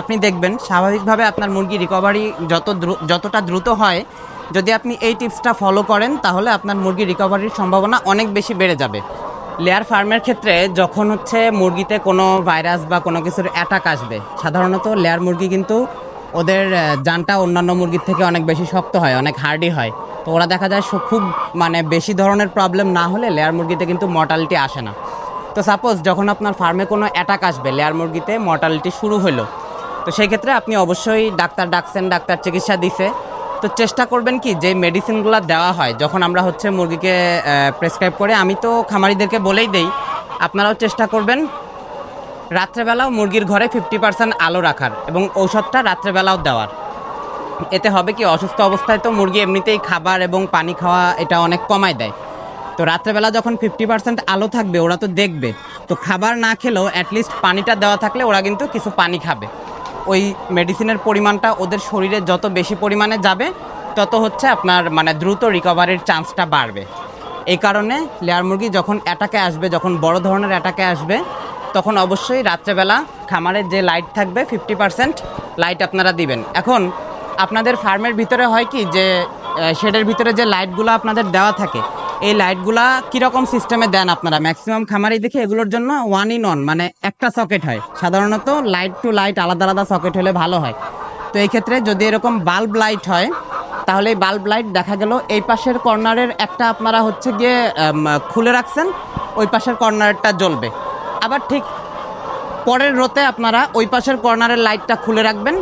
আপনি দেখবেন, স্বাভাবিকভাবে আপনার মুরগি রিকভারি যত যতটা দ্রুত হয়, যদি আপনি এই টিপসটা ফলো করেন, তাহলে আপনার মুরগি রিকভারির সম্ভাবনা অনেক বেশি বেড়ে যাবে। লেয়ার ফার্মের ক্ষেত্রে যখন হচ্ছে মুরগিতে কোনো ভাইরাস বা কোনো কিছুর অ্যাটাক আসবে, সাধারণত লেয়ার মুরগি কিন্তু ওদের জানটা অন্যান্য মুরগির থেকে অনেক বেশি শক্ত হয়, অনেক হার্ডি হয়। তো ওরা দেখা যায় খুব মানে বেশি ধরনের প্রবলেম না হলে লেয়ার মুরগিতে কিন্তু মর্টালিটি আসে না। তো সাপোজ যখন আপনার ফার্মে কোনো অ্যাটাক আসবে লেয়ার মুরগিতে মর্টালিটি শুরু হলো তো সেই ক্ষেত্রে আপনি অবশ্যই ডাক্তার ডাকছেন, ডাক্তার চিকিৎসা দিছে। তো চেষ্টা করবেন কি, যে মেডিসিনগুলো দেওয়া হয়, যখন আমরা হচ্ছে মুরগিকে প্রেসক্রাইব করে, আমি তো খামারিদেরকে বলেই দেই, আপনারাও চেষ্টা করবেন রাত্রেবেলাও মুরগির ঘরে ফিফটি পার্সেন্ট আলো রাখার এবং ঔষধটা রাত্রেবেলাও দেওয়ার। এতে হবে কি, অসুস্থ অবস্থায় তো মুরগি এমনিতেই খাবার এবং পানি খাওয়া এটা অনেক কমায় দেয়। তো রাত্রেবেলা যখন ফিফটি পার্সেন্ট আলো থাকবে, ওরা তো দেখবে। তো খাবার না খেলেও অ্যাটলিস্ট পানিটা দেওয়া থাকলে ওরা কিন্তু কিছু পানি খাবে। ওই মেডিসিনের পরিমাণটা ওদের শরীরে যত বেশি পরিমাণে যাবে, তত হচ্ছে আপনার মানে দ্রুত রিকভারির চান্সটা বাড়বে। এই কারণে লেয়ার মুরগি যখন অ্যাটাকে আসবে, যখন বড় ধরনের অ্যাটাকে আসবে, তখন অবশ্যই রাত্রেবেলা খামারের যে লাইট থাকবে ফিফটি পার্সেন্ট লাইট আপনারা দিবেন। এখন আপনাদের ফার্মের ভিতরে হয় কি যে শেডের ভিতরে যে লাইটগুলো আপনাদের দেওয়া থাকে এই লাইটগুলা কীরকম সিস্টেমে দেন আপনারা? ম্যাক্সিমাম খামারি দেখে এগুলোর জন্য ওয়ান ইন ওয়ান মানে একটা সকেট হয়। সাধারণত লাইট টু লাইট আলাদা আলাদা সকেট হলে ভালো হয়। তো এই ক্ষেত্রে যদি এরকম বাল্ব লাইট হয়, তাহলে এই বাল্ব লাইট দেখা গেল, এই পাশের কর্নারের একটা আপনারা হচ্ছে গিয়ে খুলে রাখছেন, ওই পাশের কর্নারটা জ্বলবে। আবার ঠিক পরের রোতে আপনারা ওই পাশের কর্নারের লাইটটা খুলে রাখবেন।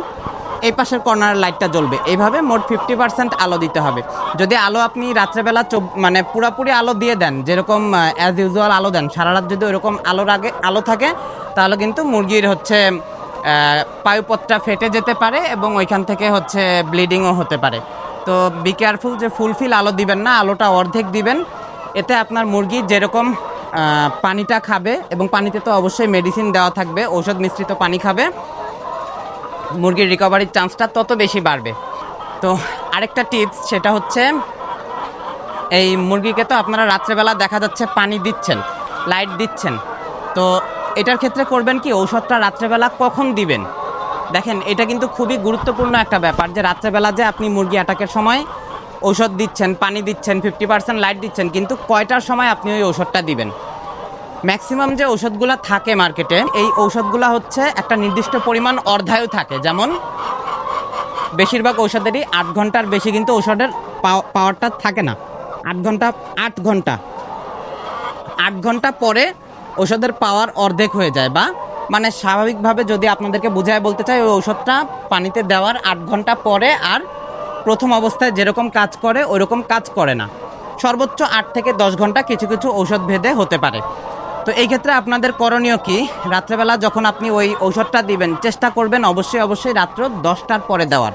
এই পাশের কর্নারের লাইটটা জ্বলবে। এইভাবে মোট ফিফটি পার্সেন্ট আলো দিতে হবে। যদি আলো আপনি রাত্রেবেলা মানে পুরাপুরি আলো দিয়ে দেন, যেরকম অ্যাজ ইউজুয়াল আলো দেন সারা রাত যদি ওইরকম আলোর আগে আলো থাকে, তাহলে কিন্তু মুরগির হচ্ছে পায়ুপথটা ফেটে যেতে পারে এবং ওইখান থেকে হচ্ছে ব্লিডিংও হতে পারে। তো বি কেয়ারফুল যে ফুলফিল আলো দিবেন না, আলোটা অর্ধেক দিবেন। এতে আপনার মুরগি যেরকম পানিটা খাবে এবং পানিতে তো অবশ্যই মেডিসিন দেওয়া থাকবে, ঔষধ মিশ্রিত পানি খাবে। মুরগির রিকভারির চান্সটা তত বেশি বাড়বে। তো আরেকটা টিপস সেটা হচ্ছে, এই মুরগিকে তো আপনারা রাত্রেবেলা দেখা যাচ্ছে পানি দিচ্ছেন লাইট দিচ্ছেন। তো এটার ক্ষেত্রে করবেন কি, ঔষধটা রাত্রেবেলা কখন দিবেন? দেখেন, এটা কিন্তু খুবই গুরুত্বপূর্ণ একটা ব্যাপার যে রাত্রেবেলা যে আপনি মুরগি অ্যাটাকের সময় ঔষধ দিচ্ছেন, পানি দিচ্ছেন ফিফটি পার্সেন্ট লাইট দিচ্ছেন, কিন্তু কয়টার সময় আপনি ওই ঔষধটা দিবেন? ম্যাক্সিমাম যে ঔষধগুলো থাকে মার্কেটে, এই ঔষধগুলো হচ্ছে একটা নির্দিষ্ট পরিমাণ অর্ধায়ু থাকে। যেমন, বেশিরভাগ ঔষধেরই আট ঘণ্টার বেশি কিন্তু ঔষধের পাও- পাওয়ারটা থাকে না। আট ঘণ্টা আট ঘণ্টা। আট ঘণ্টা পরে ওষুধের পাওয়ার অর্ধেক হয়ে যায় বা মানে স্বাভাবিকভাবে যদি আপনাদেরকে বুঝায় বলতে চাই, ওই ঔষধটা পানিতে দেওয়ার আট ঘণ্টা পরে আর প্রথম অবস্থায় যেরকম কাজ করে, ওইরকম কাজ করে না। সর্বোচ্চ আট থেকে দশ ঘণ্টা কিছু কিছু ঔষধ ভেদে হতে পারে। তো এই ক্ষেত্রে আপনাদের করণীয় কি? রাত্রেবেলা যখন আপনি ওই ঔষধটা দিবেন, চেষ্টা করবেন অবশ্যই অবশ্যই রাত্র দশটার পরে দেওয়ার।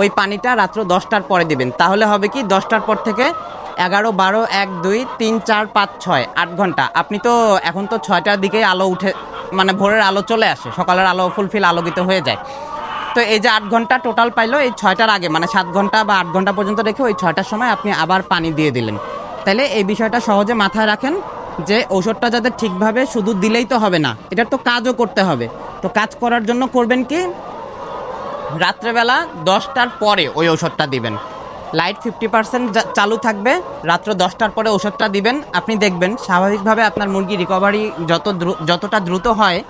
ওই পানিটা রাত্র দশটার পরে দিবেন। তাহলে হবে কি, দশটার পর থেকে এগারো, বারো, এক, দুই, তিন, চার, পাঁচ, ছয়, আট ঘণ্টা। আপনি তো এখন তো ছয়টার দিকেই আলো উঠে মানে ভোরের আলো চলে আসে, সকালের আলো ফুলফিল আলোকিত হয়ে যায়। তো এই যে আট ঘণ্টা টোটাল পাইলো, এই ছয়টার আগে মানে সাত ঘণ্টা বা আট ঘণ্টা পর্যন্ত রেখে ওই ছয়টার সময় আপনি আবার পানি দিয়ে দিলেন। তাহলে এই বিষয়টা সহজে মাথায় রাখেন। যে ঔষধটা যাতে ঠিকভাবে শুধু দিলেই তো হবে না, এটার তো কাজও করতে হবে। তো কাজ করার জন্য করবেন কি? রাত্রেবেলা দশটার পরে ওই ওষুধটা দিবেন। লাইট ফিফটি পার্সেন্ট চালু থাকবে, রাত্র দশটার পরে ওষুধটা দিবেন। আপনি দেখবেন, স্বাভাবিকভাবে আপনার মুরগি রিকভারি যত যতটা দ্রুত হয়,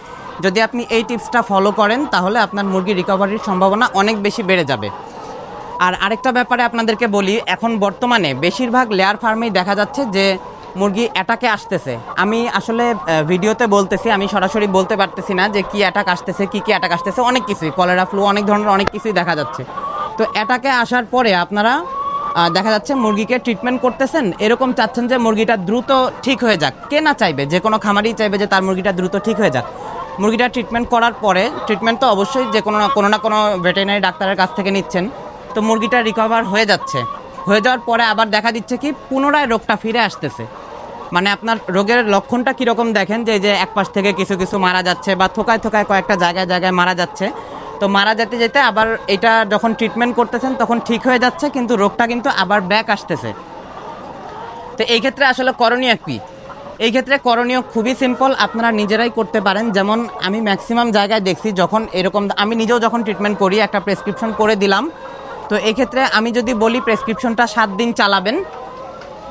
যদি আপনি এই টিপসটা ফলো করেন, তাহলে আপনার মুরগি রিকভারির সম্ভাবনা অনেক বেশি বেড়ে যাবে। আর আরেকটা ব্যাপারে আপনাদেরকে বলি, এখন বর্তমানে বেশিরভাগ লেয়ার ফার্মেই দেখা যাচ্ছে যে মুরগি অ্যাটাকে আসতেছে। আমি আসলে ভিডিওতে বলতেছি, আমি সরাসরি বলতে পারতেছি না যে কি অ্যাটাক আসতেছে, কি কি অ্যাটাক আসতেছে, অনেক কিছুই কলেরা ফ্লু অনেক ধরনের অনেক কিছুই দেখা যাচ্ছে। তো অ্যাটাকে আসার পরে আপনারা দেখা যাচ্ছে মুরগিকে ট্রিটমেন্ট করতেছেন, এরকম চাচ্ছেন যে মুরগিটা দ্রুত ঠিক হয়ে যাক। কে না চাইবে? যে কোনো খামারই চাইবে যে তার মুরগিটা দ্রুত ঠিক হয়ে যাক। মুরগিটা ট্রিটমেন্ট করার পরে ট্রিটমেন্ট তো অবশ্যই যে কোনো না কোনো না কোনো ভেটেরিনারি ডাক্তারের কাছ থেকে নিচ্ছেন। তো মুরগিটা রিকভার হয়ে যাচ্ছে। হয়ে যাওয়ার পরে আবার দেখা দিচ্ছে কি পুনরায় রোগটা ফিরে আসতেছে। মানে আপনার রোগের লক্ষণটা কীরকম দেখেন যে যে এক পাশ থেকে কিছু কিছু মারা যাচ্ছে বা থোকায় থোকায় কয়েকটা জায়গায় জায়গায় মারা যাচ্ছে। তো মারা যেতে যেতে আবার এটা যখন ট্রিটমেন্ট করতেছেন তখন ঠিক হয়ে যাচ্ছে, কিন্তু রোগটা কিন্তু আবার ব্যাক আসতেছে। তো এই ক্ষেত্রে আসলে করণীয় কি? এই ক্ষেত্রে করণীয় খুবই সিম্পল আপনারা নিজেরাই করতে পারেন। যেমন আমি ম্যাক্সিমাম জায়গায় দেখছি যখন এরকম, আমি নিজেও যখন ট্রিটমেন্ট করি, একটা প্রেসক্রিপশন করে দিলাম তো এই ক্ষেত্রে আমি যদি বলি প্রেসক্রিপশনটা সাত দিন চালাবেন,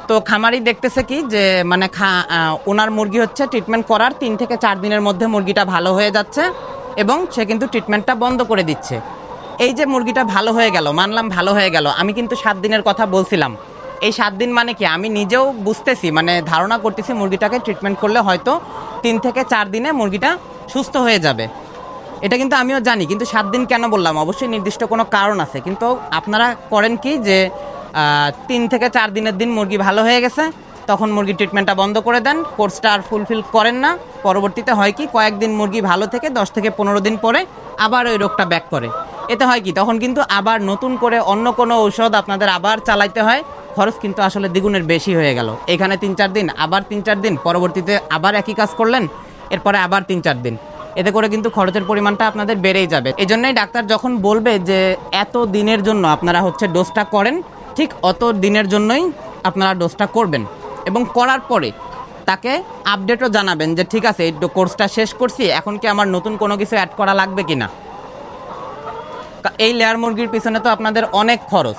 তো খামারি দেখতেছে কি যে মানে খা ওনার মুরগি হচ্ছে ট্রিটমেন্ট করার তিন থেকে চার দিনের মধ্যে মুরগিটা ভালো হয়ে যাচ্ছে এবং সে কিন্তু ট্রিটমেন্টটা বন্ধ করে দিচ্ছে। এই যে মুরগিটা ভালো হয়ে গেল, মানলাম ভালো হয়ে গেল, আমি কিন্তু সাত দিনের কথা বলছিলাম। এই সাত দিন মানে কি? আমি নিজেও বুঝতেছি মানে ধারণা করতেছি মুরগিটাকে ট্রিটমেন্ট করলে হয়তো তিন থেকে চার দিনে মুরগিটা সুস্থ হয়ে যাবে। এটা কিন্তু আমিও জানি, কিন্তু সাত দিন কেন বললাম? অবশ্যই নির্দিষ্ট কোনো কারণ আছে। কিন্তু আপনারা করেন কি যে তিন থেকে চার দিনের দিন মুরগি ভালো হয়ে গেছে, তখন মুরগি ট্রিটমেন্টটা বন্ধ করে দেন কোর্সটা আর ফুলফিল করেন না। পরবর্তীতে হয় কি, কয়েকদিন মুরগি ভালো থেকে দশ থেকে পনেরো দিন পরে আবার ওই রোগটা ব্যাক করে। এতে হয় কি, তখন কিন্তু আবার নতুন করে অন্য কোনো ঔষধ আপনাদের আবার চালাইতে হয়, খরচ কিন্তু আসলে দ্বিগুণের বেশি হয়ে গেল। এখানে তিন চার দিন, আবার তিন চার দিন, পরবর্তীতে আবার একই কাজ করলেন, এরপরে আবার তিন চার দিন। এতে করে কিন্তু খরচের পরিমাণটা আপনাদের বেড়েই যাবে। এই জন্যই ডাক্তার যখন বলবে যে, এত দিনের জন্য আপনারা হচ্ছে ডোজটা করেন, ঠিক অত দিনের জন্যই আপনারা ডোজটা করবেন। এবং করার পরে তাকে আপডেটও জানাবেন যে, ঠিক আছে, এই কোর্সটা শেষ করছি, এখন কি আমার নতুন কোনো কিছু অ্যাড করা লাগবে কি না এই লেয়ার মুরগির পিছনে তো আপনাদের অনেক খরচ।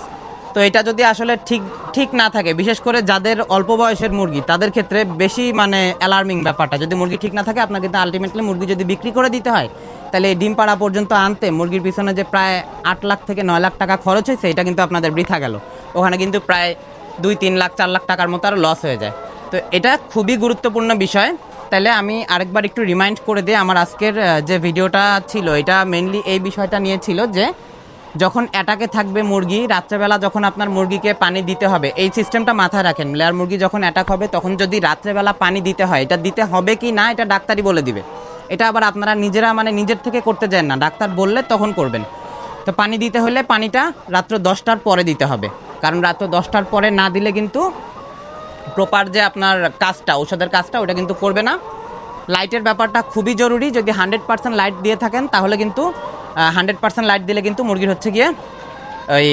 তো এটা যদি আসলে ঠিক ঠিক না থাকে, বিশেষ করে যাদের অল্প বয়সের মুরগি, তাদের ক্ষেত্রে বেশি মানে অ্যালার্মিং ব্যাপারটা। যদি মুরগি ঠিক না থাকে, আপনাকে কিন্তু আলটিমেটলি মুরগি যদি বিক্রি করে দিতে হয়, তাহলে ডিম পাড়া পর্যন্ত আনতে মুরগির পিছনে যে প্রায় আট লাখ থেকে নয় লাখ টাকা খরচ হয়েছে, এটা কিন্তু আপনাদের বৃথা গেল। ওখানে কিন্তু প্রায় দুই, তিন লাখ, চার লাখ টাকার মতো আরও লস হয়ে যায়। তো এটা খুবই গুরুত্বপূর্ণ বিষয়। তাহলে আমি আরেকবার একটু রিমাইন্ড করে দিই, আমার আজকের যে ভিডিওটা ছিল, এটা মেনলি এই বিষয়টা নিয়ে ছিল যে যখন অ্যাটাকে থাকবে মুরগি, রাত্রেবেলা যখন আপনার মুরগিকে পানি দিতে হবে, এই সিস্টেমটা মাথায় রাখেন। লেয়ার মুরগি যখন অ্যাটাক হবে, তখন যদি রাত্রেবেলা পানি দিতে হয়, এটা দিতে হবে কি না, এটা ডাক্তারই বলে দিবে। এটা আবার আপনারা নিজেরা মানে নিজের থেকে করতে যান না, ডাক্তার বললে তখন করবেন। তো পানি দিতে হলে পানিটা রাত্র দশটার পরে দিতে হবে। কারণ রাত্র দশটার পরে না দিলে কিন্তু প্রপার যে আপনার কাজটা ওষুধের কাজটা, ওটা কিন্তু করবে না। লাইটের ব্যাপারটা খুবই জরুরি। যদি হান্ড্রেড পার্সেন্ট লাইট দিয়ে থাকেন, তাহলে কিন্তু হান্ড্রেড পার্সেন্ট লাইট দিলে কিন্তু মুরগির হচ্ছে গিয়ে ওই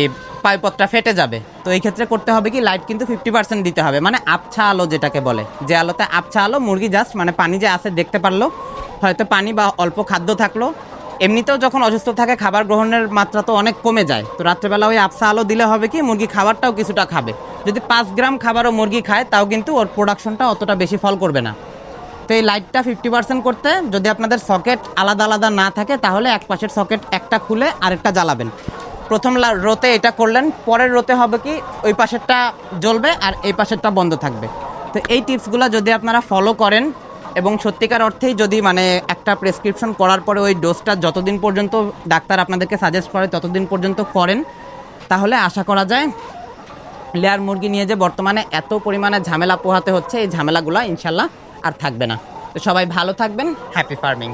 পাইপথটা ফেটে যাবে। তো এই ক্ষেত্রে করতে হবে কি লাইট কিন্তু ফিফটি পার্সেন্ট দিতে হবে। মানে আবছা আলো যেটাকে বলে। যে আলোতে আবছা আলো, মুরগি জাস্ট মানে পানি যে আছে দেখতে পারল, হয়তো পানি বা অল্প খাদ্য থাকল। এমনিতেও যখন অসুস্থ থাকে, খাবার গ্রহণের মাত্রা তো অনেক কমে যায়। তো রাত্রেবেলা ওই আবসা আলো দিলে হবে কি, মুরগি খাবারটাও কিছুটা খাবে। যদি পাঁচ গ্রাম খাবারও মুরগি খায়, তাও কিন্তু ওর প্রোডাকশনটা অতটা বেশি ফল করবে না। তো এই লাইটটা ফিফটি পার্সেন্ট করতে যদি আপনাদের সকেট আলাদা আলাদা না থাকে, তাহলে এক পাশের সকেট একটা খুলে আরেকটা জ্বালাবেন। প্রথম রোতে এটা করলেন, পরের রোতে হবে কি, ওই পাশেরটা জ্বলবে আর এই পাশেরটা বন্ধ থাকবে। তো এই টিপসগুলো যদি আপনারা ফলো করেন, এবং সত্যিকার অর্থেই যদি মানে একটা প্রেসক্রিপশন করার পরে ওই ডোজটা যতদিন পর্যন্ত ডাক্তার আপনাদেরকে সাজেস্ট করে, ততদিন পর্যন্ত করেন, তাহলে আশা করা যায় লেয়ার মুরগি নিয়ে যে বর্তমানে এত পরিমাণে ঝামেলা পোহাতে হচ্ছে, এই ঝামেলাগুলো ইনশাল্লাহ আর থাকবে না। তো সবাই ভালো থাকবেন হ্যাপি ফার্মিং